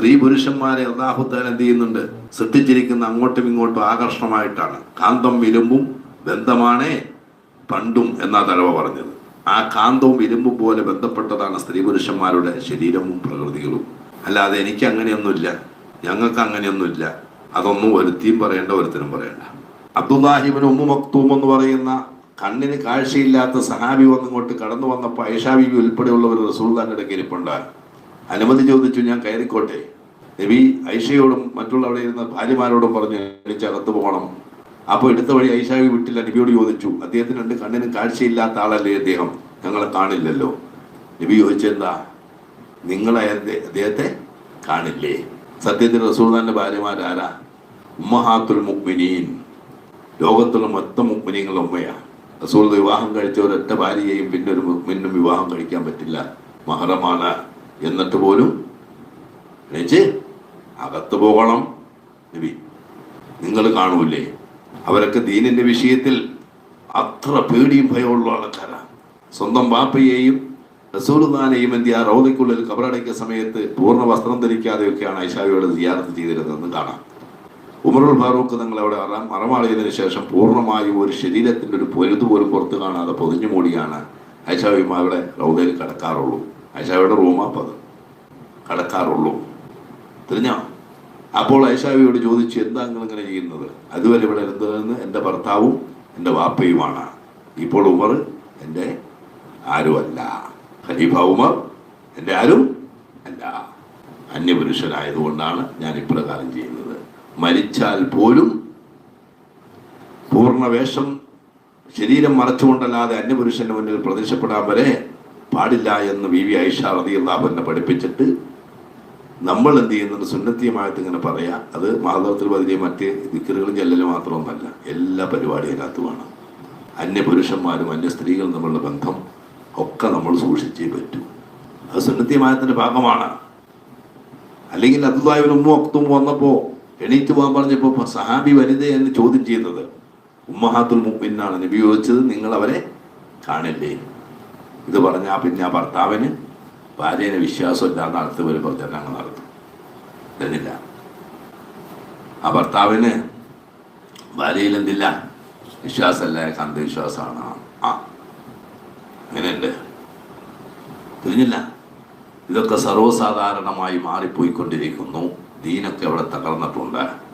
സ്ത്രീ പുരുഷന്മാരെ അള്ളാഹുത്താൻ എന്ത് ചെയ്യുന്നുണ്ട്? സൃഷ്ടിച്ചിരിക്കുന്ന അങ്ങോട്ടും ഇങ്ങോട്ടും ആകർഷണമായിട്ടാണ്. കാന്തം ഇരുമ്പും ബന്ധമാണേ പണ്ടും എന്നാ തലവ പറഞ്ഞത്. ആ കാന്തവും ഇരുമ്പും പോലെ ബന്ധപ്പെട്ടതാണ് സ്ത്രീ പുരുഷന്മാരുടെ ശരീരവും പ്രകൃതികളും. അല്ലാതെ എനിക്ക് അങ്ങനെയൊന്നുമില്ല. ഞങ്ങൾക്ക് അങ്ങനെയൊന്നുമില്ല. അതൊന്നും ഒരുത്തിയും പറയേണ്ട ഒരുത്തിനും പറയണ്ട. അബ്ദുല്ലാഹിബിന് ഉമ്മു മക്തൂം എന്ന് പറയുന്ന കണ്ണിന് കാഴ്ചയില്ലാത്ത സഹാബി വന്നിങ്ങോട്ട് കടന്നു വന്നപ്പോൾ ഐഷാബിബി ഉൾപ്പെടെയുള്ളവർ റസൂൽദാന്റെ ഇടയ്ക്ക് ഇരിപ്പുണ്ടായി. അനുമതി ചോദിച്ചു ഞാൻ കയറിക്കോട്ടെ? നബി ഐഷയോടും മറ്റുള്ള അവിടെ ഇരുന്ന ഭാര്യമാരോടും പറഞ്ഞു എനിക്ക് അകത്ത് പോകണം. അപ്പോൾ എടുത്ത വഴി ഐഷാവി വിട്ടില്ല. നബിയോട് ചോദിച്ചു അദ്ദേഹത്തിന് രണ്ട് കണ്ണിന് കാഴ്ചയില്ലാത്ത ആളല്ലേ അദ്ദേഹം? ഞങ്ങളെ കാണില്ലല്ലോ. നബി ചോദിച്ചെന്താ നിങ്ങൾ അദ്ദേഹത്തെ കാണില്ലേ? സത്യത്തിൽ റസൂൽദാന്റെ ഭാര്യമാരാരാ? ഉമ്മഹാത്തുൽ മുക്മിനീൻ ലോകത്തുള്ള മൊത്തം മുക്മിനീങ്ങളുടെ ഉമ്മയാ. റസൂൽ വിവാഹം കഴിച്ച ഒരൊറ്റ ഭാര്യയെയും പിന്നെ ഒരു മുക്മിനും വിവാഹം കഴിക്കാൻ പറ്റില്ല. മഹറമാണ്. എന്നിട്ട് പോലും എണീച്ച് അകത്ത് പോകണം നബി നിങ്ങൾ കാണൂലേ അവരൊക്കെ ദീനിന്റെ വിഷയത്തിൽ അത്ര പേടിയും ഭയമുള്ള ആൾക്കാരാണ്. സ്വന്തം വാപ്പയെയും റസൂൽദാനെയും എന്ത് ആ റൗദയ്ക്കുള്ളിൽ കബറടയ്ക്കുന്ന സമയത്ത് പൂർണ വസ്ത്രം ധരിക്കാതെയൊക്കെയാണ് ഐഷാവിയോട് സിയാറത്ത് ചെയ്തിരുന്നതെന്ന് കാണാം. ഉമറുൽ ഫാറൂഖ് തങ്ങൾ അവിടെ അറാം അറമാളിയതിനു ശേഷം പൂർണമായും ഒരു ശരീരത്തിന്റെ ഒരു പൊരുത് പോലും പുറത്ത് കാണാതെ പൊതിഞ്ഞു മൂടിയാണ് ഐഷാവിമ അവിടെ റൗദയിൽ കിടക്കാറുള്ളൂ. ഐഷാവിയുടെ റൂമാപ്പത് കിടക്കാറുള്ളൂ. തിരിഞ്ഞോ? അപ്പോൾ ഐഷാവിയോട് ചോദിച്ചു എന്താ നിങ്ങൾ ഇങ്ങനെ ചെയ്യുന്നത്? അതുവരെ ഇവിടെ ഇരുന്നതെന്ന് എന്റെ ഭർത്താവും എന്റെ വാപ്പയുമാണ്. ഇപ്പോൾ ഉമർ എന്റെ ആരുമല്ല. ഖലീഫ ഉമർ എന്റെ ആരും അല്ല. അന്യപുരുഷനായതുകൊണ്ടാണ് ഞാൻ ഇപ്രകാരം ചെയ്യുന്നത്. മരിച്ചാൽ പോലും പൂർണവേഷം ശരീരം മറച്ചുകൊണ്ടല്ലാതെ അന്യപുരുഷന്റെ മുന്നിൽ പ്രത്യക്ഷപ്പെടാൻ വരെ പാടില്ല എന്ന് വി വി ഐഷ എന്നെ പഠിപ്പിച്ചിട്ട് നമ്മൾ എന്ത് ചെയ്യുന്നുണ്ട്? സുന്നത്തിയമായിട്ട് ഇങ്ങനെ പറയാം. അത് മാധവത്തിൽ പതിരെ മറ്റ് ദിക്കറുകളും ചെല്ലലും മാത്രമൊന്നല്ല എല്ലാ പരിപാടിയും അതിനകത്തുമാണ് അന്യപുരുഷന്മാരും അന്യ സ്ത്രീകളും തമ്മിലുള്ള ബന്ധം ഒക്കെ നമ്മൾ സൂക്ഷിച്ചേ പറ്റൂ. അത് സുന്നത്തിയമായത്തിന്റെ ഭാഗമാണ്. അല്ലെങ്കിൽ അതുതായും ഉമ്മ ഒക്തും വന്നപ്പോൾ എണീറ്റ് പോകാൻ പറഞ്ഞപ്പോ സഹാബി വനിത എന്ന് ചോദ്യം ചെയ്യുന്നത്. ഉമ്മഹാത്തുൽ മുപ്പിന്നാണ് ഉപയോഗിച്ചത് നിങ്ങൾ അവരെ കാണില്ലേ? ഇത് പറഞ്ഞാൽ പിന്നെ ആ ഭർത്താവിന് ഭാര്യനെ വിശ്വാസമില്ലാതെ നടത്തു വരുമ്പോൾ തന്നെ അങ്ങ് നടത്തും. എന്നില്ല. ആ ഭർത്താവിന് ഭാര്യയിൽ എന്തില്ല? വിശ്വാസമല്ല അന്ധവിശ്വാസമാണ്. ആ അങ്ങനെയുണ്ട്. തിരിഞ്ഞില്ല ഇതൊക്കെ സർവസാധാരണമായി മാറിപ്പോയിക്കൊണ്ടിരിക്കുന്നു. ദീനൊക്കെ അവിടെ തകർന്നിട്ടുണ്ട്.